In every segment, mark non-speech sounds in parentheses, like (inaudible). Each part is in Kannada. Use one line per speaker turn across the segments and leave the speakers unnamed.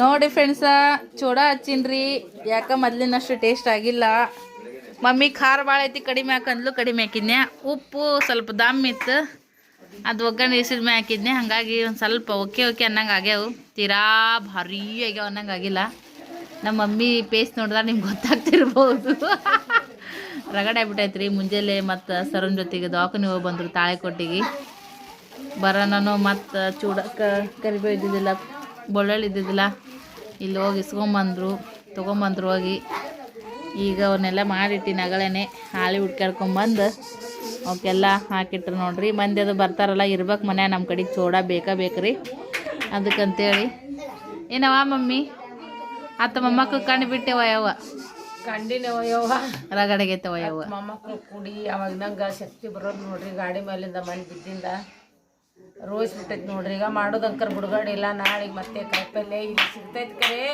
ನೋಡಿ ಫ್ರೆಂಡ್ಸ ಚೂಡ ಹಚ್ಚಿನ್ರಿ. ಯಾಕ ಮೊದ್ಲಿನಷ್ಟು ಟೇಸ್ಟ್ ಆಗಿಲ್ಲ. ಮಮ್ಮಿ ಖಾರ ಭಾಳ ಐತಿ, ಕಡಿಮೆ ಹಾಕಂದ್ಲು ಕಡಿಮೆ ಹಾಕಿದ್ನೆ ಉಪ್ಪು ಸ್ವಲ್ಪ ದಮ್ ಇತ್ತು. ಅದು ಒಗ್ಗರಣೆ ಇಸಿದ ಮೇಲೆ ಹಾಕಿದ್ನೆ ಹಾಗಾಗಿ ಒಂದು ಸ್ವಲ್ಪ ಓಕೆ ಓಕೆ ಅನ್ನಂಗೆ ಆಗ್ಯಾವು. ತೀರಾ ಭಾರಿ ಆಗ್ಯಾವ ಅನ್ನಂಗೆ ಆಗಿಲ್ಲ. ನಮ್ಮ ಮಮ್ಮಿ ಪೇಸ್ಟ್ ನೋಡಿದ್ರೆ ನಿಮ್ಗೆ ಗೊತ್ತಾಗ್ತಿರ್ಬೋದು. ರಗಡೆ ಆಗ್ಬಿಟ್ಟೈತ್ರಿ ಮುಂಜಾನೆ ಮತ್ತು ಸರನ್ ಜೊತೆಗೆ ದವಾಖಾನೆ ಹೋಗಿ ಬಂದರು ತಾಳೆ ಕೊಟ್ಟಿಗೆ. ಬರೋಣನು ಮತ್ತು ಚೂಡಕ್ಕೆ ಕರಿಬೇವು ಇದ್ದಿದ್ದಿಲ್ಲ ಬೆಳ್ಳುಳ್ಳಿ ಇದ್ದಿದ್ದಿಲ್ಲ. ಇಲ್ಲಿ ಹೋಗಿ ಇಸ್ಕೊಂಬಂದರು ತೊಗೊಂಬಂದ್ರು ಹೋಗಿ. ಈಗ ಅವನ್ನೆಲ್ಲ ಮಾಡಿಟ್ಟು ನಗಳೇನೆ ಹಾಳಿ ಹುಡ್ಕ್ಯಾಡ್ಕೊಂಬಂದು ಅವಕ್ಕೆಲ್ಲ ಹಾಕಿಟ್ರು ನೋಡ್ರಿ. ಮಂದಿ ಅದು ಬರ್ತಾರಲ್ಲ ಇರ್ಬೇಕು ಮನೆ ನಮ್ಮ ಕಡೆಗೆ ಚೋಡ ಬೇಕಾ ಬೇಕ್ರಿ. ಅದಕ್ಕಂತೇಳಿ. ಏನವ ಮಮ್ಮಿ? ಆತ ಮೊಮ್ಮಕ್ಳು ಕಂಡು ಬಿಟ್ಟೆವ ಯಾವ
ಕಂಡಿನ ಯವ್ವ.
ರಗಡೆಗೆ ಯಾವ
ಮೊಮ್ಮಕ್ಕಳು ಕುಡಿ ಅವಾಗ ನಂಗೆ ಶಕ್ತಿ ಬರೋದು ನೋಡ್ರಿ ಗಾಡಿ ಮೇಲಿಂದ ಮನೆ ಬಿದ್ದಿಂದ. ರೋಸ್ ಬಿಟ್ಟೈತಿ ನೋಡ್ರಿ. ಈಗ ಮಾಡೋದಂಕರ್ ಬಿಡುಗಡೆ ಇಲ್ಲ. ನಾಳೆಗೆ ಮತ್ತೆ ಕಾಯಿಪಲ್ಲೆ ಇಲ್ಲಿ ಸಿಗ್ತೈತಿ ಕರೆ.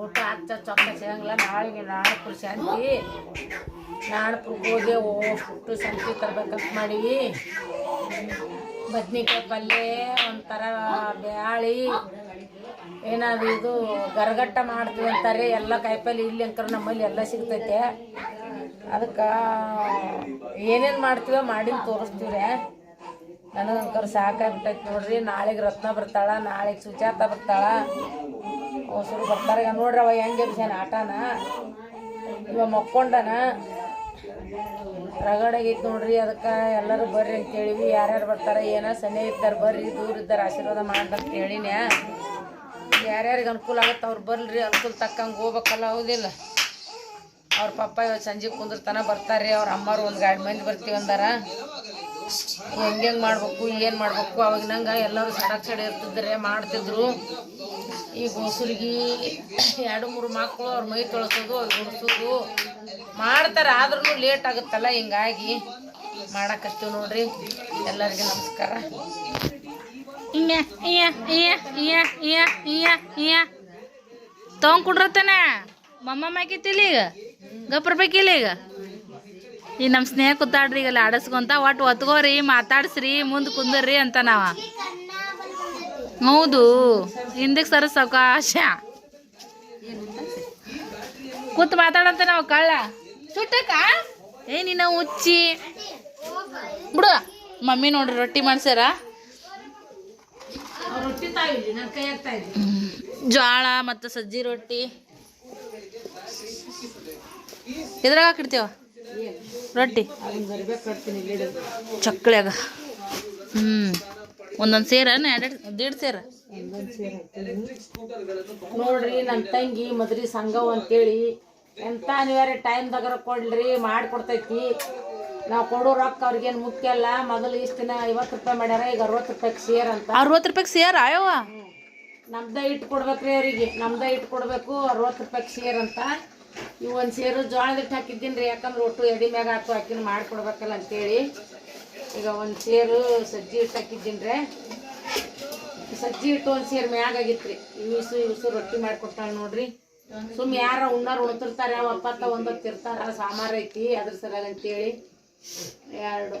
ಊಟ ಹಚ್ಚ ಚೊಕ್ಕ ಸಿಗಂಗಿಲ್ಲ. ನಾಳೆಗೆ ನಾಳಪುರ ಶಾಂತಿ. ನಾಳಪುರಕ್ಕೆ ಹೋಗಿ ಓಷ್ಟು ಶಾಂತಿ ತರ್ಬೇಕಂತ ಮಾಡಿ. ಬದ್ನಿಕಾಯಿ ಪಲ್ಯ ಒಂಥರ ಬ್ಯಾಳಿ. ಏನಾದ್ರು ಇದು ಗರಗಟ್ಟ ಮಾಡ್ತೀವಿ ಅಂತಾರೆ. ಎಲ್ಲ ಕಾಯಿಪಲ್ಲೆ ಇಲ್ಲಿ ಅಂಕರ್ ನಮ್ಮಲ್ಲಿ ಎಲ್ಲ ಸಿಗ್ತೈತೆ. ಅದಕ್ಕೆ ಏನೇನು ಮಾಡ್ತೀವೋ ಮಾಡಿ ತೋರಿಸ್ತೀವ್ರೆ. ನನಗಂಕರ್ ಸಾಕಾಗ್ಬಿಟ್ಟೈತೆ ನೋಡ್ರಿ. ನಾಳೆಗೆ ರತ್ನ ಬರ್ತಾಳ, ನಾಳೆಗೆ ಸುಜಾತ ಬರ್ತಾಳ. ಹೊಸರು ಬರ್ತಾರೆ. ಈಗ ನೋಡ್ರಿ ಅವ ಹೆಂಗೆ ಆಟಾನ ಆಟನ. ಇವ ಮಕ್ಕೊಂಡನ. ರಗಡಾಗೈತೆ ನೋಡ್ರಿ ಅದಕ್ಕೆ. ಎಲ್ಲರೂ ಬರ್ರಿ ಅಂತ ಹೇಳಿವಿ ಯಾರ್ಯಾರು ಬರ್ತಾರೆ, ಏನೋ ಸನ್ನೆ ಇರ್ತಾರೆ ಬರ್ರಿ, ದೂರ ಇದ್ದಾರೆ ಆಶೀರ್ವಾದ ಮಾಡ್ದಂತ ಹೇಳಿನ ಯಾರ್ಯಾರಿಗೆ ಅನುಕೂಲ ಆಗುತ್ತೆ ಅವ್ರು ಬರ್ಲ್ರಿ. ಅನುಕೂಲ ತಕ್ಕಂಗೆ ಹೋಗ್ಬೇಕಲ್ಲ, ಹೌದಿಲ್ಲ. ಅವ್ರ ಪಪ್ಪ ಇವತ್ತು ಸಂಜೆ ಕುಂದಿರ್ತಾನ ಬರ್ತಾರೆ ಅವ್ರ ಅಮ್ಮರು ಒಂದು ಗಾಡಿ ಮಂದಿ ಬರ್ತೀವಿ ಅಂದಾರ ಹೆಂಗೆ ಮಾಡ್ಬೇಕು, ಏನು ಮಾಡ್ಬೇಕು, ಅವಾಗ ನಂಗೆ ಎಲ್ಲರೂ ಸಡಕ್ ಸಡ ಇರ್ತಿದ್ರೆ ಮಾಡ್ತಿದ್ರು. ಈ ಹೊಸರಿಗೆ ಎರಡು, ಮೂರು ಮಕ್ಕಳು ಅವ್ರ ಮೈ ತೊಳಸೋದು, ಅವ್ರು ಗುಡಿಸೋದು. ಮಾಡ್ತಾರೆ ಆದ್ರೂ ಲೇಟ್ ಆಗುತ್ತಲ್ಲ, ಹಿಂಗಾಗಿ ಮಾಡಕತ್ತೀವಿ ನೋಡ್ರಿ. ಎಲ್ಲರಿಗೂ ನಮಸ್ಕಾರ.
ಇಯ್ಯ ಇಯ್ಯ ಇಯ್ಯ ಇಯ್ಯ ಇಯ್ಯ ಇಯ್ಯ ಇಯ್ಯ ತೊಗೊಂಡ್ ಕುಡ್ರತ್ತಾನೆ ಮಮ್ಮ ಮ್ಯಾಕಿತ್ತಿಲ್ಲ ಈಗ? ಗಪ್ರಬೇಕಿಲ್ಲ ಈಗ? ಈ ನಮ್ಮ ಸ್ನೇಹ ಕೂತಾಡ್ರಿ ಈಗ ಅಲ್ಲಿ ಆಡಸ್ಕೊಂತ ಒಟ್ಟು ಒತ್ಕೋರಿ ಮಾತಾಡ್ಸ್ರಿ ಮುಂದೆ ಕುಂದರ್ರಿ ಅಂತ ನಾವ. ಹೌದು ಹಿಂದಕ್ಕೆ ಸರ ಸಾವಕಾಶ ಕೂತ್ ಮಾತಾಡಂತ ನಾವು ಕಳ್ಳ. ಸುಟ್ಟಕ್ಕ? ಏ ನೀನ ಉಚ್ಚಿ ಬಿಡು ಮಮ್ಮಿ ನೋಡ್ರಿ ರೊಟ್ಟಿ ಮಾಡ್ಸ್ಯಾರ.
ನನ್ನ
ಜೋಳ ಮತ್ತು ಸಜ್ಜಿ ರೊಟ್ಟಿ. ಇದ್ರಾಗ ಹಾಕಿಡ್ತೇವ ರೊಟ್ಟಿ. ಚಕ್ಕಳ್ಯಾಗ ಹ್ಞೂ ಒಂದೊಂದು ಸೇರ ಎರಡು ದೀಡ್ ಸೇರ?
ನೋಡ್ರಿ ನನ್ನ ತಂಗಿ ಮದ್ರಿ ಸಂಘವ್ ಅಂತೇಳಿ ಎಂತ ಅನಿವಾರ್ಯ ಟೈಮ್ದಾಗರ ಕೊಡ್ರಿ ಮಾಡ್ಕೊಡ್ತೈತಿ. ನಾವು ಕೊಡೋ ರೊಕ್ಕ ಅವ್ರಿಗೇನು ಮುಖ್ಯ ಅಲ್ಲ ಮೊದಲು ಇಷ್ಟು ದಿನ ಐವತ್ತು ರೂಪಾಯಿ ಮಾಡ್ಯಾರ ಈಗ ಅರವತ್ತು ರೂಪಾಯಿ ಸೇರ್ ಅಂತ.
ಅರವತ್ತು ರೂಪಾಯಿಗೆ ಸೇರ್ ಆಯವ್ವ?
ನಮ್ದ ಇಟ್ಟು ಕೊಡ್ಬೇಕ್ರಿ ಅವರಿಗೆ ನಮ್ದ ಇಟ್ಟು ಕೊಡಬೇಕು ಅರವತ್ತು ರೂಪಾಯಿಗೆ ಸೇರ್ ಅಂತ. ಇವು ಒಂದು ಸೇರು ಜೋಳದ ಹಿಟ್ಟು ಹಾಕಿದ್ದೀನಿ ರೀ, ಯಾಕಂದ್ರೆ ಒಟ್ಟು ಎಡಿ ಮ್ಯಾಗ ಹಾಕು ಹಾಕಿನ ಮಾಡಿಕೊಡ್ಬೇಕಲ್ಲ ಅಂತೇಳಿ. ಈಗ ಒಂದು ಸೇರು ಸಜ್ಜಿ ಹಿಟ್ಟು ಹಾಕಿದ್ದೀನಿ ರೀ. ಸಜ್ಜಿ ಹಿಟ್ಟು ಒಂದು ಸೇರು ಮ್ಯಾಗ ಆಗಿತ್ತು ರೀ. ಇವಿಸು ಇವಿಸು ರೊಟ್ಟಿ ಮಾಡಿಕೊಡ್ತಾಳೆ ನೋಡ್ರಿ. ಸುಮ್ಮನೆ ಯಾರ ಉಣ್ಣಾರು ಉಣ್ತಿರ್ತಾರೆ ಒಪ್ಪತ್ತ ಒಂದೊತ್ತು ಒಂದೊತ್ತಿರ್ತಾರ ಸಾಮಾರು ಐತಿ ಅದ್ರ ಸಲುವಾಗಿ ಅಂತೇಳಿ. ಎರಡು.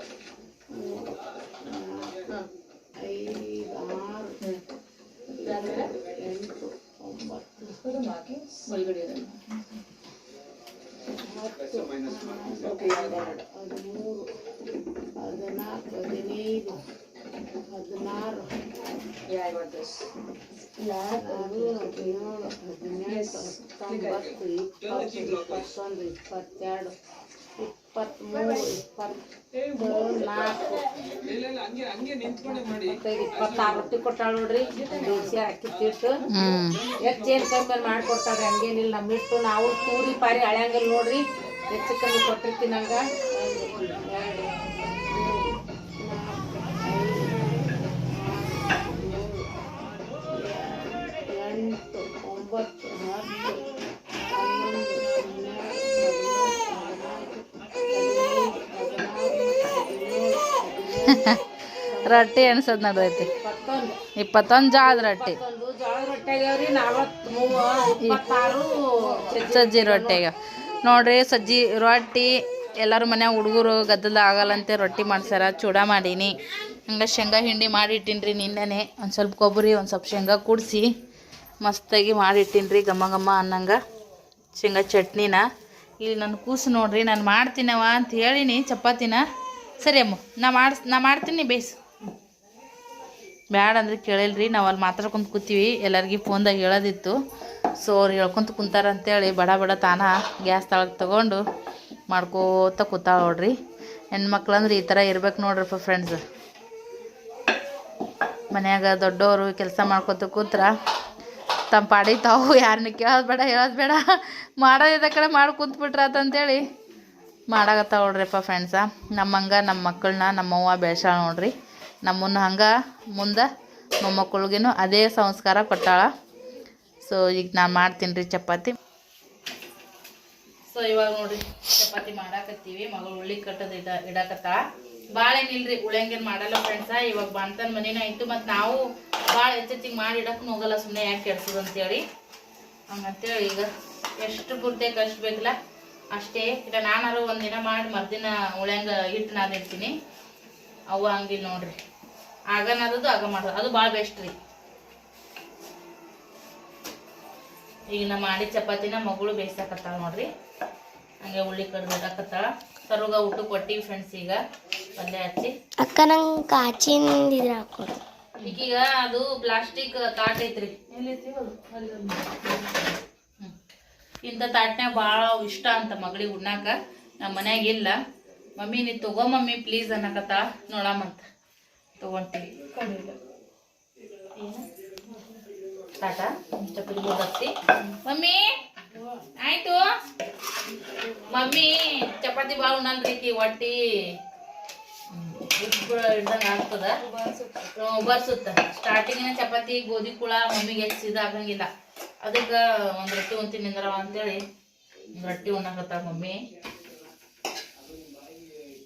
ಹನ್ನೆರಡು ಹದಿಮೂರು ಹದಿನಾಲ್ಕು ಹದಿನೈದು ಹದಿನಾರು ಹದಿನೇಳು ಹದಿನೆಂಟು ಇಪ್ಪತ್ತೊಂದು ಇಪ್ಪತ್ತೆರಡು ಇಪ್ಪತ್ತ್ಮೂರು ಇಪ್ಪತ್ತು ನಾಲ್ಕು ರೊಟ್ಟಿ ನೋಡ್ರಿ ಕಮ್ಮಿ ಮಾಡ್ಕೊಡ್ತಾರೆ ಹಂಗೇನಿಲ್ಲ ನಮ್ಮ ಇಟ್ಟು ನಾವು ತೂರಿ ಪಾರಿ ಹಳ್ಯಾಂಗಿಲ್ಲ ನೋಡ್ರಿ. ಹೆಚ್ಚು ಕಮ್ಮಿ ಕೊಟ್ಟಿರ್ತೀನಿ ಹಂಗ ಎರಡು, ಮೂರು, ನಾಲ್ಕು, ಐದು, ಎಂಟು ಒಂಬತ್ತು ಹತ್ತು ಹನ್ನೊಂದು
ರೊಟ್ಟಿ. ಅನ್ಸದ್ ನಡ್ದೈತಿ
ಇಪ್ಪತ್ತೊಂದು
ಜಾಳದ ರೊಟ್ಟಿ ಸಜ್ಜಿ ರೊಟ್ಟಿಗ ರೊಟ್ಟಿ ನೋಡ್ರಿ, ಸಜ್ಜಿ ರೊಟ್ಟಿ. ಎಲ್ಲರೂ ಮನ್ಯಾಗ ಹುಡುಗರು ಗದ್ದಲ ಆಗಲ್ಲಂತೆ ರೊಟ್ಟಿ ಮಾಡ್ಸ್ಯಾರ ಚೂಡ ಮಾಡೀನಿ. ಹಂಗೆ ಶೇಂಗಾ ಹಿಂಡಿ ಮಾಡಿ ರೀ ನಿನ್ನೆನೆ ಒಂದು ಸ್ವಲ್ಪ ಕೊಬ್ಬರಿ, ಒಂದು ಸ್ವಲ್ಪ ಶೇಂಗಾ ಕೂಡಿಸಿ ಮಸ್ತಾಗಿ ಮಾಡಿಟ್ಟಿನ್ರಿ ಘಮ ಘಮ ಅನ್ನಂಗೆ ಶೇಂಗಾ ಚಟ್ನಿನ. ಇಲ್ಲಿ ನನ್ನ ಕೂಸು ನೋಡ್ರಿ, ನಾನು ಮಾಡ್ತೀನವ ಅಂತ ಹೇಳಿನಿ ಚಪಾತಿನ. ಸರಿ ಅಮ್ಮ, ನಾ ಮಾಡ್ಸ್, ನಾ ಮಾಡ್ತೀನಿ ಬೇಸ್ ಬ್ಯಾಡ ಅಂದ್ರೆ ಕೇಳಿಲ್ರಿ, ನಾವು ಅಲ್ಲಿ ಮಾತಾಡ್ಕೊಂತ ಕೂತೀವಿ. ಎಲ್ಲರಿಗೂ ಫೋನ್ದಾಗ ಹೇಳೋದಿತ್ತು. ಸೊ ಅವ್ರು ಹೇಳ್ಕೊಂತ ಕುಂತಾರ ಅಂತೇಳಿ ಬಡ ಬಡ ತಾನ ಗ್ಯಾಸ್ ತಳಗೆ ತಗೊಂಡು ಮಾಡ್ಕೋತ ಕೂತಾಳ ನೋಡ್ರಿ. ಹೆಣ್ಮಕ್ಳು ಅಂದ್ರೆ ಈ ಥರ ಇರ್ಬೇಕು ನೋಡ್ರಪ್ಪ ಫ್ರೆಂಡ್ಸ್ ಮನ್ಯಾಗ ದೊಡ್ಡವರು ಕೆಲಸ ಮಾಡ್ಕೊತ ಕೂತ್ರ. ತಮ್ಮ ಪಾಡಿ ತಾವು ಯಾರನ್ನ ಕೇಳೋದು ಬೇಡ, ಹೇಳೋದು ಬೇಡ. ಮಾಡೋದಿದ್ದ ಕಡೆ ಮಾಡಿ ಕುಂತ್ಬಿಟ್ರ ಅಂತೇಳಿ ಮಾಡಾಕತ್ತಾವ ನೋಡ್ರಿಪ್ಪ ಫ್ರೆಂಡ್ಸ ನಮ್ಮಂಗೆ ನಮ್ಮ ಮಕ್ಕಳನ್ನ ನಮ್ಮವ್ವ ಬೆಳೆಸ ನೋಡ್ರಿ. ನಮ್ಮನ್ನ ಹಂಗೆ ಮುಂದೆ ಮೊಮ್ಮಕ್ಕಳಿಗೂ ಅದೇ ಸಂಸ್ಕಾರ ಕೊಟ್ಟಾಳ. ಸೊ ಈಗ ನಾನು ಮಾಡ್ತೀನಿ ರೀ ಚಪಾತಿ. ಸೊ ಇವಾಗ ನೋಡ್ರಿ, ಚಪಾತಿ ಮಾಡಾಕತ್ತೀವಿ. ಮಗಳು ಉಳ್ಳಿ ಕಟ್ಟೋದು ಇಡ, ಇಡಾಕತ್ತಾಳ. ಭಾಳ ಏನಿಲ್ರಿ ಉಳಂಗೇನು ಮಾಡಲ್ಲ ಫ್ರೆಂಡ್ಸ ಇವಾಗ ಬಂತನ ಮನೇನ ಇತ್ತು ಮತ್ತು ನಾವು ಭಾಳ ಹೆಚ್ಚೆಚ್ಚಿಗೆ ಮಾಡಿ ಇಡಕ್ಕೂ ಹೋಗಲ್ಲ ಸುಮ್ಮನೆ ಯಾಕೆ ಕೆಡ್ಸೋದು ಅಂತೇಳಿ. ಹಂಗಂತೇಳಿ ಈಗ ಎಷ್ಟು ಪೂರ್ತಿಯಾಗಿ ಅಷ್ಟು ಬೇಕಲ್ಲ, ಅಷ್ಟೇ. ಇಲ್ಲ, ನಾನಾರು ಒಂದಿನ ಮಾಡಿ ಮರುದಿನ ಉಳ್ಯಂಗ ಹಿಟ್ಟು ನಾದಿರ್ತೀನಿ. ಅವು ಹಂಗಿಲ್ಲ ನೋಡ್ರಿ. ಆಗ ನಾದದು ಆಗ ಮಾಡೋದು ಅದು ಭಾಳ ಬೆಸ್ಟ್ ರೀ. ಈಗ ನಾ ಮಾಡಿ ಚಪಾತಿನ ಮಗಳು ಬೇಯಿಸಕತ್ತಾಳ ನೋಡ್ರಿ. ಹಂಗೆ ಉಳ್ಳಿ ಕಡ್ದಾಕತ್ತಾಳ ಸರ್ಗ ಊಟ ಕೊಟ್ಟಿವಿ ಫ್ರೆಂಡ್ಸ್ ಈಗ. ಪಲ್ಯ ಹಚ್ಚಿ.
ಅಕ್ಕ ನಂಗೆ ಕಾಚಿಂದ ಇದ್ರ ಹಾಕೊಡು
ಈಗೀಗ ಅದು ಪ್ಲಾಸ್ಟಿಕ್ ತಾಟ್ ಐತ್ರಿ. ಇಂಥ ತಾಟ್ನ್ಯಾಗ ಭಾಳ ಇಷ್ಟ ಅಂತ ಮಗಳಿಗೆ ಉಣ್ಣಾಕ. ನಮ್ಮ ಮನ್ಯಾಗ ಇಲ್ಲ. ಮಮ್ಮಿ ನೀ ತಗೋ ಮಮ್ಮಿ ಪ್ಲೀಸ್ ಅನ್ನಕತ್ತಾಳ ನೋಡಮ್ಮಂತ ತಗೊಂತೀವಿ. ಏನು? ತಾಟ ಚಪ್ಪಲಿ ಹೋಗತ್ತಿ ಮಮ್ಮಿ ಆಯ್ತು. ಮಮ್ಮಿ ಚಪಾತಿ ಭಾಳ ಉಣ್ಣಲ್ರಿ ಒಟ್ಟಿ. ಹೊಟ್ಟಿ ಇದ್ದಂಗೆ ಆಗ್ತದ. ಬರ್ಸುತ್ತ ಸ್ಟಾರ್ಟಿಂಗಿನ ಚಪಾತಿ ಗೋಧಿ ಕುಳ ಮಮ್ಮಿಗೆ ಹೆಚ್ಚು ಇದಾಗಂಗಿಲ್ಲ ಅದಕ್ಕೆ ಒಂದು ರೊಟ್ಟಿ ಒಂದ್ ನಿಂದ್ರವ ಅಂತೇಳಿ. ಒಂದು ರೊಟ್ಟಿ ಉಣ್ಣಕತ್ತ ಮಮ್ಮಿ.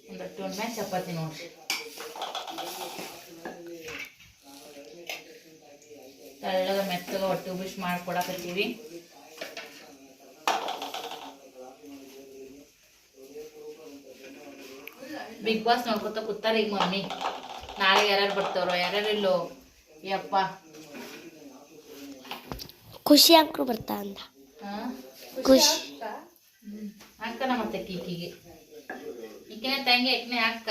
ಒಂದು ರೊಟ್ಟಿ ಉಣ್ಮ್ಯಾಗ ಚಪಾತಿ ನೋಡ್ರಿ. ತೆಳ್ಳಗ ಮೆತ್ತಗ ಹೊಟ್ಟೆ ಉಬ್ಬಿಸಿ ಮಾಡ್ಕೊಡಕತ್ತೀವಿ. ಬಿಗ್ ಬಾಸ್ ನೋಡ್ಕೊತ ಕೂತಾರ ಈಗ ಮಮ್ಮಿ. ನಾಳೆ ಯಾರ್ಯಾರು ಬರ್ತಾರೋ ಯಾರ್ಯಾರು ಇಲ್ಲೋ? ಯಪ್ಪ.
ಖುಷಿ ಅಂಕರು ಬರ್ತಾ ಅಂದ.
ಹಾ?
ಖುಷಿ
ಅಕ್ಕನ ಮತ್ತೆ ಕೀಕಿಗೆ ಈಕಿನ ತಂಗಿ ಆಕಿನೇ ಅಕ್ಕ.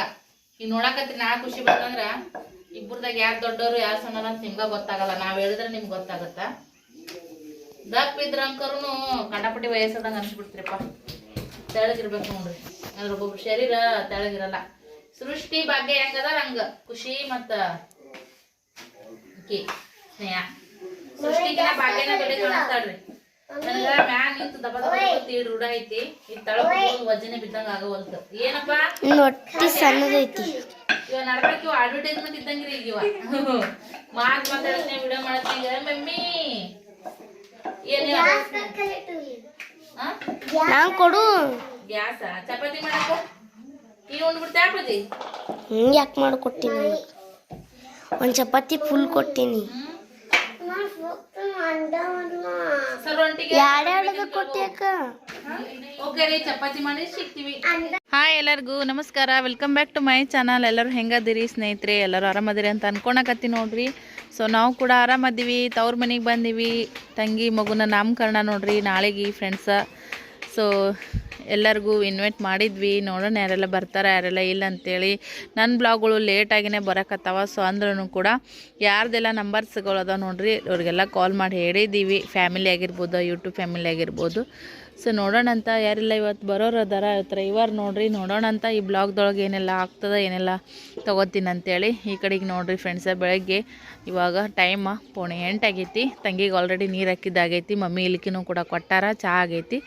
ಈಗ ನೋಡಕತ್ರಿ ನಾ ಖುಷಿ ಬಂದಂದ್ರ ಇಬ್ಬರದಾಗ ಯಾರು ದೊಡ್ಡವರು ಯಾರು ಸಣ್ಣವ್ರು ಅಂತ ನಿಮ್ಗ ಗೊತ್ತಾಗಲ್ಲ. ನಾವ್ ಹೇಳಿದ್ರೆ ನಿಮ್ಗೆ ಗೊತ್ತಾಗತ್ತ. ದಪ್ಪ ಇದ್ರ ಕಂಡಪಟ್ಟಿ ವಯಸ್ಸದಂಗ ಅನ್ಸ್ಬಿಡ್ತ್ರಿಪ್ಪ. ತೆಳಗಿರ್ಬೇಕು ನೋಡ್ರಿ. ಅಂದ್ರೆ ಒಬ್ಬೊಬ್ರು ಶರೀರ ತೆಳಗಿರಲ್ಲ. ಸೃಷ್ಟಿ ಭಾಗ್ಯ ಹೆಂಗದ ಹಂಗ. ಖುಷಿ ಮತ್ತ ಸ್ನೇಹ. ಸೃಷ್ಟಿಗಿನ ಭಾಗ್ಯನ ದೊಡ್ಡ ಕಾಣಿಸ್ತಾಳ್ರಿ. ನನಗ ನಿಂತು ದಬ ದಬ ದಬ ತೀಡ್ ರೂಢ ಐತಿ. ಈ ವಜನೆ ಬಿದ್ದಂಗ ಆಗವಲ್ತು. ಏನಪ್ಪ?
ಸಣ್ಣದೈತಿ.
ಇವ ನಡ್ಬೇಕು ಇವ ಅಡ್ವರ್ಟೈಸ್ಮೆಂಟ್ ಇದ್ದಂಗ್ರಿ ಈಗ ಇವ ಮಾತ್ ಮಾತಾಡ್ತೀನಿ ವಿಡಿಯೋ ಮಾಡ್ತೀನಿ ಮಮ್ಮಿ ಏನಿಲ್ಲ
ನಾನು ಕೊಡು
ಗ್ಯಾಸ ಚಪಾತಿ ಮಾಡಕ್ಕ ನೀನು ಉಂಡ್ಬಿಡ್ತಾ ಚಪಾತಿ
ಹಿಂಗೆ ಯಾಕೆ ಮಾಡಿಕೊಟ್ಟಿನಿ ನನಗೆ ಒಂದು ಚಪಾತಿ ಫುಲ್ ಕೊಟ್ಟೀನಿ
ಸರ್ವಂಟಿಗೆ
ಯಾರ್ಯಾರ್ದು ಕೊಟ್ಟಿ ಅಕ್ಕ
ಓಕೆ ರೀ ಚಪಾತಿ ಹಾಯ್ ಎಲ್ಲರಿಗೂ, ನಮಸ್ಕಾರ. Welcome back to my channel ಎಲ್ಲರೂ ಹೆಂಗದಿರಿ ಸ್ನೇಹಿತರೆ? ಎಲ್ಲರೂ ಆರಾಮದಿರಿ ಅಂತ ಅನ್ಕೊಳಕತ್ತಿ ನೋಡ್ರಿ. ಸೊ ನಾವು ಕೂಡ ಆರಾಮದೀವಿ. ತವ್ರ ಮನೆಗೆ ಬಂದೀವಿ. ತಂಗಿ ಮಗುನ ನಾಮಕರಣ ನೋಡ್ರಿ. ನಾಳೆಗೆ ಫ್ರೆಂಡ್ಸ ಸೊ ಎಲ್ಲರಿಗೂ ಇನ್ವೈಟ್ ಮಾಡಿದ್ವಿ. ನೋಡೋಣ ಯಾರೆಲ್ಲ ಬರ್ತಾರೆ, ಯಾರೆಲ್ಲ ಇಲ್ಲ ಅಂತೇಳಿ. ನನ್ನ ಬ್ಲಾಗ್ಗಳು ಲೇಟಾಗಿನೇ ಬರೋಕತ್ತಾವ. ಸೊ ಅಂದ್ರೂ ಕೂಡ ಯಾರ್ದೆಲ್ಲ ನಂಬರ್ಸ್ಗಳು ಅದಾವ ನೋಡ್ರಿ, ಅವ್ರಿಗೆಲ್ಲ ಕಾಲ್ ಮಾಡಿ ಹೇಳಿದ್ದೀವಿ ಫ್ಯಾಮಿಲಿ ಆಗಿರ್ಬೋದು ಯೂಟ್ಯೂಬ್ ಫ್ಯಾಮಿಲಿ ಆಗಿರ್ಬೋದು. ಸೊ ನೋಡೋಣ ಅಂತ, ಯಾರೆಲ್ಲ ಇವತ್ತು ಬರೋರು ಅದಾರ ಇವತ್ತು ಇವಾರ ನೋಡ್ರಿ, ನೋಡೋಣ ಅಂತ ಈ ಬ್ಲಾಗ್ದೊಳಗೆ ಏನೆಲ್ಲ ಆಗ್ತದೆ, ಏನೆಲ್ಲ ತೊಗೋತೀನಿ ಅಂತೇಳಿ ಈ ಕಡೆಗೆ ನೋಡ್ರಿ ಫ್ರೆಂಡ್ಸ ಬೆಳಗ್ಗೆ ಇವಾಗ ಟೈಮ ಪೋಣೆ ಎಂಟಾಗೈತಿ ತಂಗಿಗೆ ಆಲ್ರೆಡಿ ನೀರು ಹಾಕಿದ್ದಾಗೈತಿ ಮಮ್ಮಿ ಇಲ್ಲಿಕಿನೂ ಕೂಡ ಕೊಟ್ಟಾರ ಚಹಾ ಆಗೈತಿ.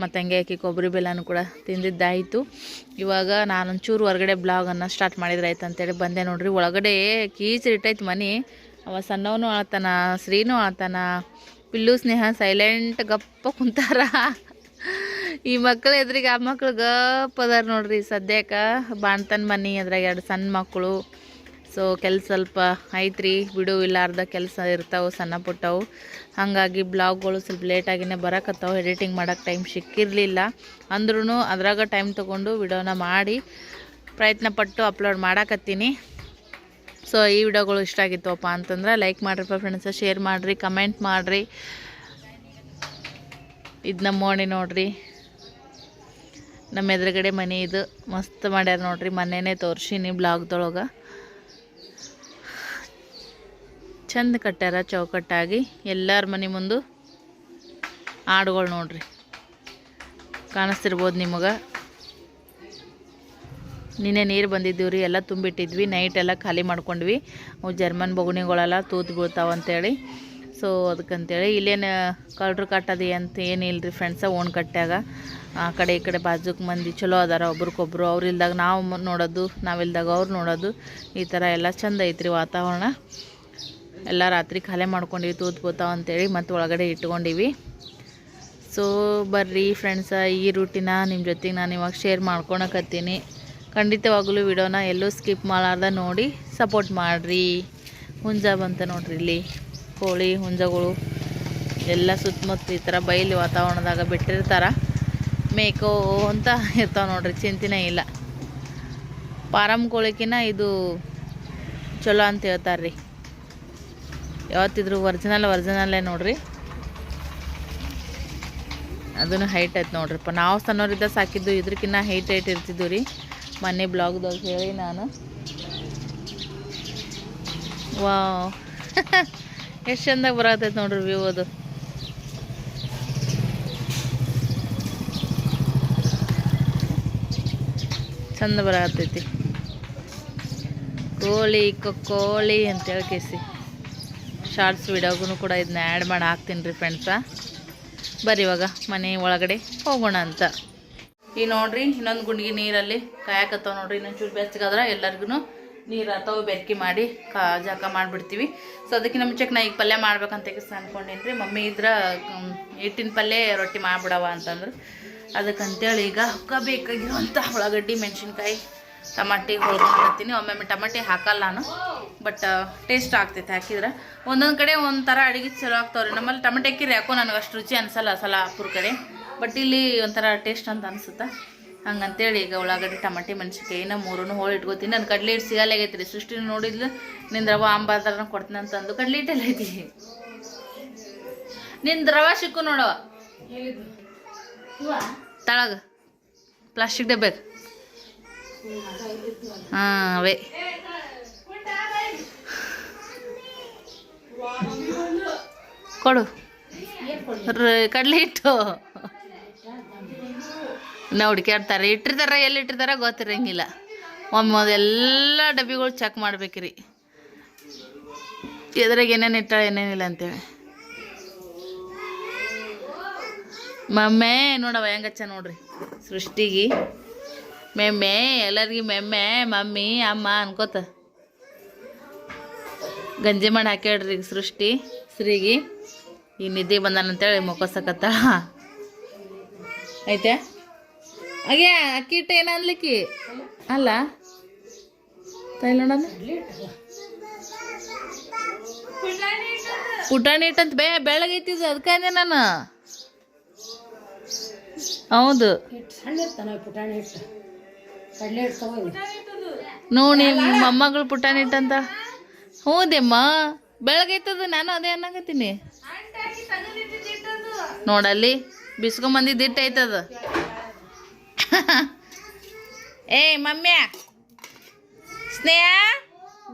ಮತ್ತು ತಂಗಿ ಹಾಕಿ ಕೊಬ್ಬರಿ ಬೆಲ್ಲನೂ ಕೂಡ ತಿಂದಿದ್ದಾಯಿತು. ಇವಾಗ ನಾನೊಂಚೂರು ಹೊರಗಡೆ ಬ್ಲಾಗನ್ನು ಸ್ಟಾರ್ಟ್ ಮಾಡಿದ್ರಾಯ್ತು ಅಂತೇಳಿ ಬಂದೆ ನೋಡ್ರಿ. ಒಳಗಡೆ ಕೀಚಿರಿಟ್ಟೈತೆ ಮನೆ. ಅವ ಸಣ್ಣವನು ಆತನ ಶ್ರೀನು ಆತನ ಪಿಲ್ಲು, ಸ್ನೇಹ ಸೈಲೆಂಟ್ ಗಪ್ಪ ಕುಂತಾರ. ಈ ಮಕ್ಕಳು ಎದ್ರಿಗೆ ಆ ಮಕ್ಳು ಗಪ್ ಅದಾರ ನೋಡ್ರಿ ಸದ್ಯಕ್ಕೆ. ಬಾಣ್ತನ ಮನೆ ಅದ್ರಾಗ ಎರಡು ಸಣ್ಣ ಮಕ್ಕಳು ಸೊ ಕೆಲ್ಸ ಸ್ವಲ್ಪ ಐತ್ರಿ. ಬಿಡು, ಇಲ್ಲಾರ್ದ ಕೆಲಸ ಇರ್ತಾವೆ, ಸಣ್ಣ ಪುಟ್ಟವು. ಹಾಗಾಗಿ ಬ್ಲಾಗ್ಗಳು ಸ್ವಲ್ಪ ಲೇಟಾಗಿನೇ ಬರಕತ್ತಾವು. ಎಡಿಟಿಂಗ್ ಮಾಡೋಕ್ಕೆ ಟೈಮ್ ಸಿಕ್ಕಿರಲಿಲ್ಲ. ಅಂದ್ರೂ ಅದ್ರಾಗ ಟೈಮ್ ತೊಗೊಂಡು ವಿಡಿಯೋನ ಮಾಡಿ ಪ್ರಯತ್ನ ಪಟ್ಟು ಅಪ್ಲೋಡ್ ಮಾಡಾಕತ್ತೀನಿ. ಸೊ ಈ ವಿಡಿಯೋಗಳು ಇಷ್ಟ ಆಗಿತ್ತವಪ್ಪ ಅಂತಂದ್ರೆ ಲೈಕ್ ಮಾಡಿರಪ್ಪ ಫ್ರೆಂಡ್ಸ ಶೇರ್ ಮಾಡಿರಿ ಕಮೆಂಟ್ ಮಾಡಿರಿ. ಇದು ನಮ್ಮ ಓಣಿ ನೋಡ್ರಿ. ನಮ್ಮ ಎದುರುಗಡೆ ಮನೆ ಇದು. ಮಸ್ತ್ ಮಾಡ್ಯಾರ ನೋಡ್ರಿ. ಮನೆಯೇ ತೋರಿಸೀನಿ ಬ್ಲಾಗ್ದೊಳಗೆ. ಚಂದ ಕಟ್ಟ್ಯಾರ ಚೌಕಟ್ಟಾಗಿ. ಎಲ್ಲರ ಮನೆ ಮುಂದೆ ಹಾಡುಗಳು ನೋಡ್ರಿ. ಕಾಣಿಸ್ತಿರ್ಬೋದು ನಿಮಗೆ. ನಿನ್ನೆ ನೀರು ಬಂದಿದ್ದೀವಿ ರೀ ಎಲ್ಲ ತುಂಬಿಟ್ಟಿದ್ವಿ. ನೈಟ್ ಎಲ್ಲ ಖಾಲಿ ಮಾಡ್ಕೊಂಡ್ವಿ. ಅವು ಜರ್ಮನ್ ಬೊಗುಣಿಗಳೆಲ್ಲ ತೂತು ಬೀಳ್ತಾವ ಅಂತೇಳಿ ಸೊ ಅದಕ್ಕಂತೇಳಿ ಇಲ್ಲೇನು ಕಳ್ರು ಕಟ್ಟೋದು ಅಂತ ಏನಿಲ್ಲ ರೀ ಫ್ರೆಂಡ್ಸ ಓಣ್ ಕಟ್ಟ್ಯಾಗ. ಆ ಕಡೆ ಈ ಕಡೆ ಬಾಜುಕ್ಕೆ ಮಂದಿ ಚಲೋ ಅದಾರ ಒಬ್ರಿಗೊಬ್ರು ಅವ್ರು ಇಲ್ದಾಗ ನಾವು ನೋಡೋದು ನೋಡೋದು ನಾವಿಲ್ದಾಗ ಅವ್ರು ನೋಡೋದು. ಈ ಥರ ಎಲ್ಲ ಚಂದ ಐತ್ರಿ ವಾತಾವರಣ. ಎಲ್ಲ ರಾತ್ರಿ ಖಾಲಿ ಮಾಡ್ಕೊಂಡಿವಿ, ತೂತ್ ಬೋತಾವ ಅಂತೇಳಿ ಮತ್ತು ಒಳಗಡೆ ಇಟ್ಕೊಂಡಿವಿ. ಸೊ ಬರ್ರಿ ಫ್ರೆಂಡ್ಸ ಈ ರೂಟಿನ ನಿಮ್ಮ ಜೊತೆಗೆ ನಾನು ಇವಾಗ ಶೇರ್ ಮಾಡ್ಕೊಳಕತ್ತೀನಿ ಖಂಡಿತವಾಗಲೂ ವಿಡಿಯೋನ ಎಲ್ಲೂ ಸ್ಕಿಪ್ ಮಾಡಾರ್ದ ನೋಡಿ ಸಪೋರ್ಟ್ ಮಾಡಿರಿ. ಹುಂಜ ಬಂತ ನೋಡ್ರಿ ಇಲ್ಲಿ. ಕೋಳಿ, ಹುಂಜಗಳು, ಎಲ್ಲ ಸುತ್ತಮುತ್ತ ಈ ಥರ ಬಯಲು ವಾತಾವರಣದಾಗ ಬಿಟ್ಟಿರ್ತಾರೆ. ಮೇಕೋ ಅಂತ ಇರ್ತಾವೆ ನೋಡ್ರಿ, ಚಿಂತೆನೇ ಇಲ್ಲ. ಪಾರಮ್ ಕೋಳಿಕಿನ ಇದು ಚಲೋ ಅಂತ ಹೇಳ್ತಾರೆ ರೀ ಯಾವತ್ತಿದ್ರು ಒರ್ಜಿನಲ್ ಒರ್ಜಿನಲ್ಲೇ ನೋಡ್ರಿ. ಅದನ್ನು ಹೈಟ್ ಐತೆ ನೋಡ್ರಿಪ್ಪ ನಾವು ಸಣ್ಣವರಿದ್ದ ಸಾಕಿದ್ದು ಇದ್ರಕ್ಕಿನ್ನ ಹೈಟ್ ಹೈಟ್ ಇರ್ತಿದ್ವು ರೀ. ಮೊನ್ನೆ ಬ್ಲಾಗ್ದಾಗ ಹೇಳಿ ನಾನು. ವಾವ್. (laughs) ಎಷ್ಟು ಚಂದಾಗ ಬರತೈತೆ ನೋಡ್ರಿ ವ್ಯೂ ಅದು. ಚಂದ ಬರತೈತಿ ಕೋಳಿ ಕೋಳಿ ಅಂತೇಳಿ ಕೇಸಿ. ಶಾರ್ಟ್ಸ್ ವಿಡಿಯೋಗೂ ಕೂಡ ಇದನ್ನ ಆ್ಯಡ್ ಮಾಡಿ ಹಾಕ್ತೀನಿ ರೀ ಫ್ರೆಂಡ್ಸ ಬರ್ರಿ ಇವಾಗ ಮನೆ ಒಳಗಡೆ ಹೋಗೋಣ ಅಂತ. ಈ ನೋಡ್ರಿ ಇನ್ನೊಂದು ಗುಂಡಿಗೆ ನೀರಲ್ಲಿ ಕಾಯಕತ್ತಾವ ನೋಡ್ರಿ, ಇನ್ನೊಂದು ಚೂರು ಬೆಚ್ಚಗಾದ್ರೆ ಎಲ್ಲರಿಗೂ ನೀರು ಅಥವಾ ಬೆರ್ಕಿ ಮಾಡಿ ಕಾ ಜಾಕ ಮಾಡಿಬಿಡ್ತೀವಿ. ಸೊ ಅದಕ್ಕಿಂತ ಮುಂಚೆಗೆ ನಾ ಈಗ ಪಲ್ಯ ಮಾಡ್ಬೇಕಂತ ಅನ್ಕೊಂಡೀನಿ ರೀ ಮಮ್ಮಿ ಇದ್ರ ಹಿಟ್ಟಿನ ಪಲ್ಯ ರೊಟ್ಟಿ ಮಾಡಿಬಿಡವ ಅಂತಂದ್ರೆ. ಅದಕ್ಕಂತೇಳಿ ಈಗ ಹುಕ್ಕ ಬೇಕಾಗಿರುವಂಥ ಉಳ್ಳಾಗಡ್ಡಿ, ಮೆಣಸಿನ್ಕಾಯಿ, ಟಮಾಟಿ ಹೊಳ್ಕೊಂಡ್ತೀನಿ ಒಮ್ಮೊಮ್ಮೆ ಟಮಾಟಿ ಹಾಕಲ್ಲ ನಾನು, ಬಟ್ ಟೇಸ್ಟ್ ಆಗ್ತೈತೆ ಹಾಕಿದ್ರೆ. ಒಂದೊಂದು ಕಡೆ ಒಂಥರ ಅಡುಗೆ ಚಲೋ ಆಗ್ತಾವ್ರಿ. ನಮ್ಮಲ್ಲಿ ಟಮಟೆ ಹಾಕಿರಿ ಯಾಕೋ ನನಗೆ ಅಷ್ಟು ರುಚಿ ಅನ್ಸಲ್ಲ ಸಲಾಪುರ ಕಡೆ. ಬಟ್ ಇಲ್ಲಿ ಒಂಥರ ಟೇಸ್ಟ್ ಅಂತ ಅನ್ಸುತ್ತೆ. ಹಂಗಂತೇಳಿ ಈಗ ಉಳ್ಳಾಗಡ್ಡಿ, ಟಮಾಟಿ, ಮೆಣಸಿನ್ಕಾಯಿನ ಮೂರನ್ನು ಹೋಳು ಇಟ್ಕೋತೀನಿ. ನಾನು ಕಡ್ಲಿ ಹಿಟ್ಟು ಸಿಗಲ್ಲಾಗೈತೆ ರೀ ಸೃಷ್ಟಿನ ನೋಡಿದ್ಲು. ನಿಂದ್ರವ ರವ ಕೊಡ್ತೀನಿ ಅಂತಂದು ಕಡ್ಲೆ ಹಿಟ್ಟೆಲ್ಲ ಐತಿ. ನಿಂದ ರವ ಸಿಕ್ಕು ನೋಡವ ತಳಗ. ಪ್ಲಾಸ್ಟಿಕ್ ಡಬ್ಬೆ ಹಾಂ, ಅವೇ. ಕೊಡು. ಕಡ್ಲೆ ಹಿಟ್ಟು. ನಾ ಹುಡುಕ್ಯಾಡ್ತಾರೆ ಇಟ್ಟಿರ್ತಾರ, ಎಲ್ಲಿ ಇಟ್ಟಿರ್ತಾರ ಗೊತ್ತಿರಂಗಿಲ್ಲ. ಒಮ್ಮೆ ಎಲ್ಲ ಡಬ್ಬಿಗಳು ಚೆಕ್ ಮಾಡ್ಬೇಕ್ರಿ. ಎದ್ರಾಗ ಏನೇನು ಇಟ್ಟ ಏನೇನಿಲ್ಲ ಅಂತೇಳಿ. ಮಮ್ಮೆ ನೋಡವ ಹೆಂಗಚ್ಚ ನೋಡ್ರಿ. ಸೃಷ್ಟಿಗೆ. ಮೆಮ್ಮೆ, ಎಲ್ಲರಿಗೂ ಮೆಮ್ಮೆ, ಮಮ್ಮಿ, ಅಮ್ಮ ಅನ್ಕೋತ. ಗಂಜಿ ಮಾಡಿ ಹಾಕ್ಯಾಡ್ರಿ ಸೃಷ್ಟಿ, ಸ್ತ್ರೀಗೆ. ಈ ನಿದ್ದೆ ಬಂದಾನಂತೇಳಿ ಮೊಕ್ಕಸಕತ್ತ ಐತೆ ಹಾಗೆ ಅಕ್ಕಿಟ್ಟು ಏನ ಅನ್ಲಿಕ್ಕಿ ಅಲ್ಲ? ತಾಯಿ ಪುಟಾಣಿ ಪುಟಾಣಿ ಅಂತ ಬೇ ಬೆಳಗೈತಿದ್ದು ಅದಕ್ಕೆ ನಾನು. ಹೌದು. ನೋಡಿ ಮೊಮ್ಮಗಳು ಪುಟಾಣಿ ಹಿಟ್ಟಂತ ಹೌದೇಮ್ಮ ಬೆಳಗೈತದ ನಾನು ಅದೇ ಅನ್ನಕತ್ತೀನಿ. ನೋಡಲ್ಲಿ ಬಿಸ್ಕೊಂಬಂದಿದ್ದು ಹಿಟ್ಟು ಐತದ ಏ ಮಮ್ಮ್ಯ ಸ್ನೇಹ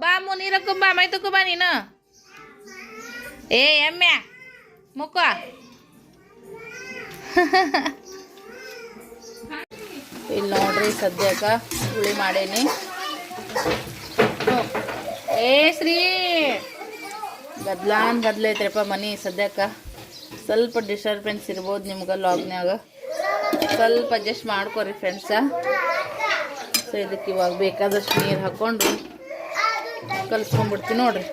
ಬಾ ಮು ನೀರಕ್ಕೂ ಬಾ ಮೈ ತಕ್ಕೂ ಬಾ ನೀನು ಏ ಎಮ್ಮೆ ಮುಕ್ಕ ಇಲ್ಲಿ ನೋಡ್ರಿ ಸದ್ಯಕ್ಕೆ ಹುಳಿ ಮಾಡೇನಿ. ಏ, ಶ್ರೀ. ಗದ್ಲಾನ್ ಗದ್ಲೈತ್ರಪ್ಪ ಮನಿ ಸದ್ಯಕ್ಕೆ. ಸ್ವಲ್ಪ ಡಿಸ್ಟರ್ಬೆನ್ಸ್ ಇರ್ಬೋದು ನಿಮ್ಗೆ ಲಾಗ್ನ್ಯಾಗ ಸ್ವಲ್ಪ ಅಡ್ಜಸ್ಟ್ ಮಾಡ್ಕೊರಿ ಫ್ರೆಂಡ್ಸ ಸೊ ಇದಕ್ಕೆ ಇವಾಗ ಬೇಕಾದಷ್ಟು ನೀರು ಹಾಕ್ಕೊಂಡು ಕಲಿಸ್ಕೊಂಡ್ಬಿಡ್ತೀನಿ ನೋಡ್ರಿ.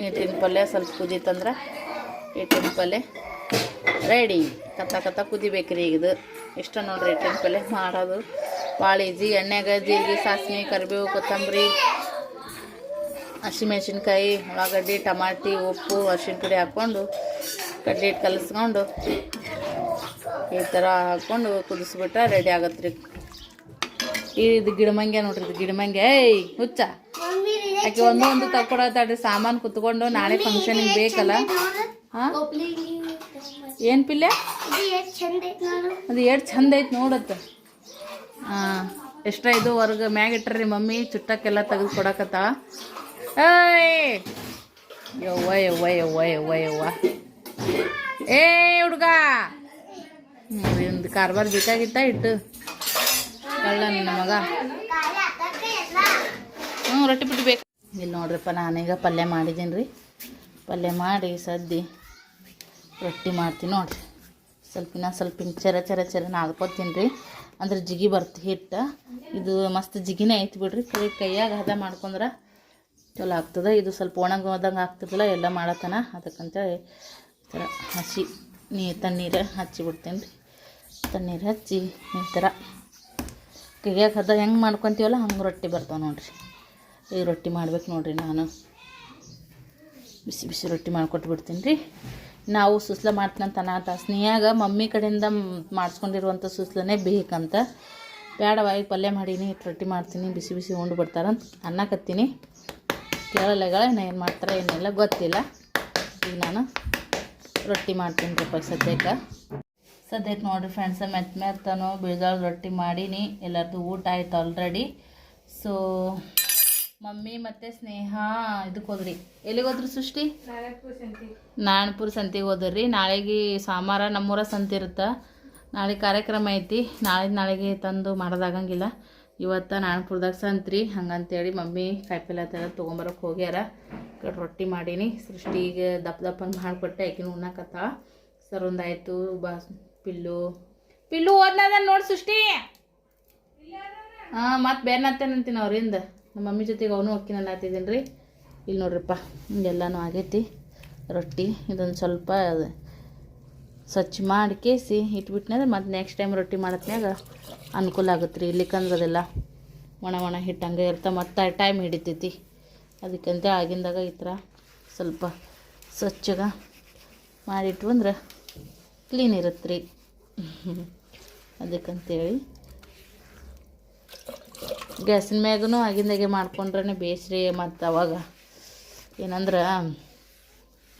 ಹಿಟ್ಟಿನ ಪಲ್ಯ ಸ್ವಲ್ಪ ಕುದೀತಂದ್ರೆ ಹಿಟ್ಟಿನ ಪಲ್ಯ ರೆಡಿ ಕತ್ತ ಕತ್ತ ಕುದಿಬೇಕ್ರಿ ಈಗ ಇದು. ಇಷ್ಟ ನೋಡ್ರಿ ಹಿಟ್ಟಿನ ಪಲ್ಯ ಮಾಡೋದು. ಭಾಳ ಈಜಿ ಎಣ್ಣೆಗೆ ಜೀರಿಗೆ, ಸಾಸಿವೆ, ಕರಿಬೇವು, ಕೊತ್ತಂಬರಿ, ಹಸಿಮೆಣ್ಸಿನ್ಕಾಯಿ, ಉಳ್ಳಾಗಡ್ಡಿ, ಟಮಾಟಿ, ಉಪ್ಪು, ಅರ್ಶಿನ ಪುಡಿ ಹಾಕ್ಕೊಂಡು ಕಡ್ಲಿ ಹಿಟ್ಟು ಕಲಿಸ್ಕೊಂಡು ಈ ಥರ ಹಾಕ್ಕೊಂಡು ಕುದಿಸ್ಬಿಟ್ರೆ ರೆಡಿ ಆಗತ್ತೆ ರೀ ಇದು ಗಿಡಮಂಗೆ ನೋಡ್ರಿ, ಇದು ಗಿಡಮಂಗೆ ಏಯ್, ಹುಚ್ಚ. ಆಕೆ ಒಂದು ಒಂದು ತಕೊಡತ್ತಾಡ್ರಿ ಸಾಮಾನು ಕುತ್ಕೊಂಡು ನಾಳೆ ಫಂಕ್ಷನಿಗೆ ಬೇಕಲ್ಲ. ಹಾಂ? ಏನು ಪಿಲ್ಲೆ ಅದು ಎಷ್ಟು ಚಂದ ಐತೆ ನೋಡತ್ತ. ಹಾಂ ಎಷ್ಟ ಇದು ಹೊರ್ಗ ಮ್ಯಾಗ ಇಟ್ರಿ ಮಮ್ಮಿ, ಚುಟ್ಟಕ್ಕೆಲ್ಲ ತೆಗೆದು ಕೊಡಕತ್ತ. ಏಯ್! ಯವ್ವ ಯವ್ವ ಯವ್ವ ಯವ್ವ ಯವ್ವ. ಏ, ಹುಡುಗ. ಒಂದು ಕಾರ್ಬಾರ್ ಬೇಕಾಗಿತ್ತ ಇಟ್ಟು ಕಳ್ಳ ನಿನ್ನ ಮಗ. ಹ್ಞೂ ರೊಟ್ಟಿ ಬಿಟ್ಟು ಬೇಕು. ಇಲ್ಲಿ ನೋಡ್ರಿಪ್ಪ, ನಾನೀಗ ಪಲ್ಯ ಮಾಡಿದ್ದೀನಿ ರೀ. ಪಲ್ಯ ಮಾಡಿ ಸದ್ದಿ ರೊಟ್ಟಿ ಮಾಡ್ತೀನಿ ನೋಡ್ರಿ. ಸ್ವಲ್ಪ ಇನ್ನ ಸ್ವಲ್ಪ ಚರ ಚರ ಚರ ನಾದ್ಕೊತೀನಿ ರೀ. ಅಂದ್ರೆ ಜಿಗಿ ಬರ್ತಿ ಹಿಟ್ಟ. ಇದು ಮಸ್ತ್ ಜಿಗಿನೇ ಐತಿ ಬಿಡ್ರಿ. ಕೈ ಕೈಯಾಗ ಹದ ಮಾಡ್ಕೊಂಡ್ರೆ ಚಲೋ ಆಗ್ತದೆ. ಇದು ಸ್ವಲ್ಪ ಒಣಗೋದಂಗೆ ಆಗ್ತದಲ್ಲ, ಎಲ್ಲ ಮಾಡತನ. ಅದಕ್ಕಂತೇಳಿ ಥರ ಹಸಿ ನೀ ತಣ್ಣೀರು ಹಚ್ಚಿಬಿಡ್ತೀನಿ ರೀ. ತಣ್ಣೀರು ಹಚ್ಚಿ ಈ ಥರ ಕೈಯಾಗ ಹದ ಹೆಂಗೆ ಮಾಡ್ಕೊತೀವಲ್ಲ ಹಂಗೆ ರೊಟ್ಟಿ ಬರ್ತಾವೆ ನೋಡಿರಿ. ಈ ರೊಟ್ಟಿ ಮಾಡ್ಬೇಕು ನೋಡಿರಿ ನಾನು. ಬಿಸಿ ಬಿಸಿ ರೊಟ್ಟಿ ಮಾಡ್ಕೊಟ್ಬಿಡ್ತೀನಿ ರೀ. ನಾವು ಸುಸ್ಲ ಮಾಡ್ತೀನಂತ ಅನಾಥ ಸ್ನೇಹಾಗ ಮಮ್ಮಿ ಕಡೆಯಿಂದ ಮಾಡಿಸ್ಕೊಂಡಿರುವಂಥ ಸುಸ್ಲನೇ ಬೇಕಂತ. ಬೇಡವ ಈಗ ಪಲ್ಯ ಮಾಡೀನಿ ರೊಟ್ಟಿ ಮಾಡ್ತೀನಿ, ಬಿಸಿ ಬಿಸಿ ಉಂಡು ಬಿಡ್ತಾರಂತ ಅನ್ನಕತ್ತೀನಿ. ಕೇಳಲೆಗಳ ಏನು ಮಾಡ್ತಾರೆ ಏನೆಲ್ಲ ಗೊತ್ತಿಲ್ಲ. ಈಗ ನಾನು ರೊಟ್ಟಿ ಮಾಡ್ತೀನಿ ರೀ ಸದ್ಯಕ್ಕೆ. ಸದ್ಯಕ್ಕೆ ನೋಡಿರಿ ಫ್ರೆಂಡ್ಸ್ ಮೆತ್ತ ಮೆತ್ತನು ಬೀಳ್ದಾಳ ರೊಟ್ಟಿ ಮಾಡೀನಿ. ಎಲ್ಲರದು ಊಟ ಆಯ್ತು ಆಲ್ರೆಡಿ ಸೊ ಮಮ್ಮಿ ಮತ್ತು ಸ್ನೇಹ ಇದಕ್ಕೆ ಹೋದ್ರಿ. ಎಲ್ಲಿಗೆ ಹೋದ್ರಿ ಸೃಷ್ಟಿ? ನಾರಾಯಣಪುರ ಸಂತಿಗೆ ಹೋದ್ರಿ. ನಾಳೆಗೆ ಸಾಮಾರ ನಮ್ಮೂರ ಸಂತೆ ಇರುತ್ತೆ? ನಾಳೆ ಕಾರ್ಯಕ್ರಮ ಐತಿ. ನಾಳೆ ನಾಳೆಗೆ ತಂದು ಮಾಡೋದಾಗಂಗಿಲ್ಲ ಇವತ್ತು ನಾರಾಯಣಪುರದಾಗ ಸಂತ್ರಿ, ಹಂಗಂತೇಳಿ ಮಮ್ಮಿ ಕಾಯಿಪಲ್ಲೆ ತರ ತೊಗೊಂಬರಕ್ಕೆ ಹೋಗ್ಯಾರ. ಕಟ್ ರೊಟ್ಟಿ ಮಾಡೀನಿ. ಸೃಷ್ಟಿಗೆ ದಪ್ಪ ದಪ್ಪನ ಮಾಡಿಕೊಟ್ಟೆ, ಆಕಿನ ಉಣ್ಣಕತ್ತ ಸರ್ ಒಂದಾಯ್ತು, ಬಾ ಪಿಲ್ಲು. ಪಿಲ್ಲು ಓದ್ನದ ನೋಡಿ ಸೃಷ್ಟಿ. ಹಾಂ, ಮತ್ತೆ ಬೇರ್ನತ್ತೇನಂತೀನಿ ಅವ್ರಿಂದ. ನಮ್ಮ ಮಮ್ಮಿ ಜೊತೆಗೆ ಅವನು ಅಕ್ಕಿನಲ್ಲಿ ಹಾತಿದ್ದೀನಿ ರೀ ಇಲ್ಲಿ ನೋಡ್ರಿಪ್ಪ ಎಲ್ಲನೂ ಆಗೈತಿ. ರೊಟ್ಟಿ, ಇದೊಂದು ಸ್ವಲ್ಪ ಸ್ವಚ್ಛ ಮಾಡಿ ಕೇಸಿ ಇಟ್ಬಿಟ್ನಂದ್ರೆ ಮತ್ತೆ ನೆಕ್ಸ್ಟ್ ಟೈಮ್ ರೊಟ್ಟಿ ಮಾಡತ್ನಾಗ ಅನುಕೂಲ ಆಗುತ್ತೆ ರೀ ಇಲ್ಲಿಕಂದ್ರೆ ಅದೆಲ್ಲ ಒಣ ಒಣ ಹಿಟ್ಟು ಹಂಗೆ ಇರ್ತಾ ಮತ್ತೆ ಟೈಮ್ ಹಿಡಿತೈತಿ. ಅದಕ್ಕಂತ ಆಗಿಂದಾಗ ಈ ಥರ ಸ್ವಲ್ಪ ಸ್ವಚ್ಛಗ ಮಾಡಿಟ್ವು ಅಂದ್ರೆ ಕ್ಲೀನ್ ಇರುತ್ತೆ ರೀ (laughs) ಅದಕ್ಕಂತೇಳಿ ಗ್ಯಾಸಿನ ಮ್ಯಾಗೂ ಆಗಿಂದಾಗೆ ಮಾಡ್ಕೊಂಡ್ರೆ ಬೇಸ್ರಿ ಮತ್ತು ಅವಾಗ ಏನಂದ್ರೆ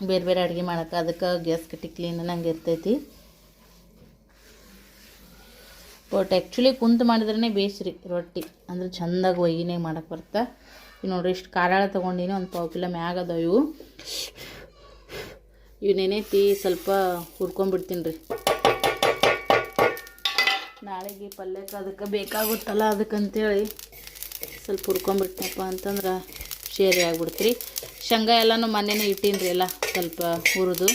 ಬೇರೆ ಬೇರೆ ಅಡುಗೆ ಮಾಡೋಕೆ ಅದಕ್ಕೆ ಗ್ಯಾಸ್ ಕಟ್ಟಿ ಕ್ಲೀನ್ ನಂಗೆ ಇರ್ತೈತಿ. ಬಟ್ ಆ್ಯಕ್ಚುಲಿ ಕುಂತು ಮಾಡಿದ್ರೇ ಬೇಸ್ರಿ, ರೊಟ್ಟಿ. ಅಂದ್ರೆ ಚಂದಾಗಿ ಒಯ್ಯಿನೇ ಮಾಡಕ್ಕೆ ಬರ್ತಾ. ಈಗ ನೋಡ್ರಿ, ಇಷ್ಟು ಕಾರಾಳ ತೊಗೊಂಡಿನಿ, ಒಂದು ಪಾವು ಕಿಲೋ ಮ್ಯಾಗ ಅದಾವ ಇವು. ಇವನ್ನೇನೈತಿ ಸ್ವಲ್ಪ ಹುರ್ಕೊಂಡ್ಬಿಡ್ತೀನಿ ರೀ. ನಾಳೆಗೆ ಪಲ್ಯಕ್ಕೆ ಅದಕ್ಕೆ ಬೇಕಾಗುತ್ತಲ್ಲ ಅದಕ್ಕಂತೇಳಿ ಸ್ವಲ್ಪ ಹುರ್ಕೊಂಬಿಡ್ತನಪ್ಪ ಅಂತಂದ್ರೆ ಶೇರಿ ಆಗಿಬಿಡ್ತೀರಿ. ಶೇಂಗಾ ಎಲ್ಲನೂ ಮನೇನೆ ಇಟ್ಟೀನಿ ರೀ ಎಲ್ಲ ಸ್ವಲ್ಪ ಹುರಿದು.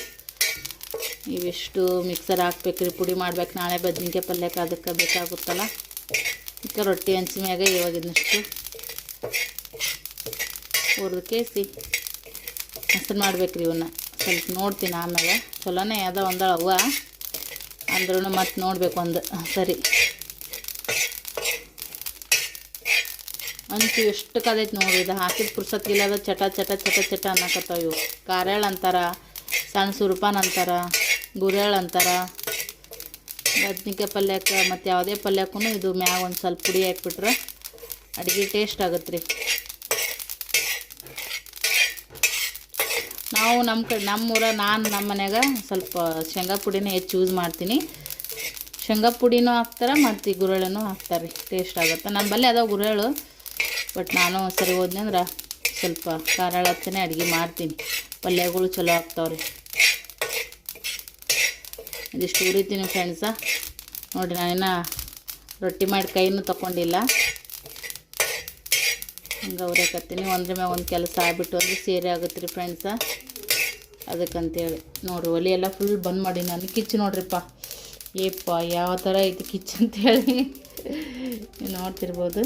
ಇವೆಷ್ಟು ಮಿಕ್ಸರ್ ಹಾಕ್ಬೇಕ್ರಿ, ಪುಡಿ ಮಾಡ್ಬೇಕು. ನಾಳೆ ಬದ್ನಿಕಾಯಿ ಪಲ್ಯಕ್ಕೆ ಅದಕ್ಕೆ ಬೇಕಾಗುತ್ತಲ್ಲ. ಈಗ ರೊಟ್ಟಿ ಹಂಚಿ ಮ್ಯಾಗ ಇವಾಗ ಇದನ್ನಷ್ಟು ಹುರಿದು ಕೇಸಿ. ಹಸರು ಮಾಡ್ಬೇಕ್ರಿ ಇವನ್ನ ಸ್ವಲ್ಪ ನೋಡ್ತೀನಿ ಆಮೇಲೆ. ಚಲೋನೇ ಅದ ಒಂದಳ ಅವ್ವ ಅಂದ್ರೂ ಮತ್ತೆ ನೋಡ್ಬೇಕು ಒಂದು ಸರಿ. ಅಂಚು ಎಷ್ಟು ಕದೈತೆ ನೋಡಿ, ಇದು ಹಾಕಿದ ಪುರ್ಸತ್ಗಿಲ್ಲ ಚಟ ಚಟ ಚಟ ಚಟ ಅನ್ನಕತ್ತಾವ ಇವು. ಕಾರ್ಯಾಳ ಅಂತಾರ ಸಣ್ಣ ಸುರುಪಾನ್ ಅಂತಾರ ಗುರೇಳು ಅಂತಾರ, ಬದ್ನಿಕಾಯಿ ಪಲ್ಯಕ್ಕೆ ಮತ್ತು ಯಾವುದೇ ಪಲ್ಯಕ್ಕೂ ಇದು ಮ್ಯಾಗ ಒಂದು ಸ್ವಲ್ಪ ಪುಡಿ ಹಾಕ್ಬಿಟ್ರೆ ಅಡುಗೆ ಟೇಸ್ಟ್ ಆಗುತ್ತೆ ರೀ ನಾವು ನಮ್ಮ ಕಡೆ ನಮ್ಮೂರ ನಾನು ನಮ್ಮ ಮನ್ಯಾಗ ಸ್ವಲ್ಪ ಶೇಂಗಾ ಪುಡಿನೇ ಹೆಚ್ಚು ಯೂಸ್ ಮಾಡ್ತೀನಿ. ಶೇಂಗಾ ಪುಡಿನೂ ಹಾಕ್ತಾರೆ ಮತ್ತು ಗುರಳನ್ನು ಹಾಕ್ತಾರೆ ರೀ ಟೇಸ್ಟ್ ಆಗುತ್ತೆ. ನನ್ನ ಬಲ್ಲಿ ಅದಾವ ಗುರೆಳು. ಬಟ್ ನಾನು ಸರಿ ಹೋದ್ನಿ ಅಂದ್ರೆ ಸ್ವಲ್ಪ ಖಾರ ಹಚ್ಚನೆ ಅಡುಗೆ ಮಾಡ್ತೀನಿ. ಪಲ್ಯಗಳು ಚಲೋ ಆಗ್ತಾವ್ರಿ. ಇದಿಷ್ಟು ಉರಿತೀನಿ ಫ್ರೆಂಡ್ಸ ನೋಡಿರಿ ನಾನಿನ್ನು ರೊಟ್ಟಿ ಮಾಡಿ ಕೈನೂ ತಗೊಂಡಿಲ್ಲ ಹಂಗೆ ಉರಿಯಕತ್ತೀನಿ. ಒಂದ್ರ ಮ್ಯಾಗ ಒಂದು ಕೆಲಸ ಆಗ್ಬಿಟ್ಟು ಅಂದ್ರೆ ಸೇರಿ ಆಗುತ್ತೆ ರೀ ಫ್ರೆಂಡ್ಸ ಅದಕ್ಕಂತೇಳಿ ನೋಡ್ರಿ ಒಲೆ ಎಲ್ಲ ಫುಲ್ ಬಂದ್ ಮಾಡಿ ನಾನು. ಕಿಚ್ಚು ನೋಡ್ರಿಪ್ಪ. ಏಪ್ಪ, ಯಾವ ಥರ ಐತಿ ಕಿಚ್ಚು ಅಂತೇಳಿ ನೋಡ್ತಿರ್ಬೋದು.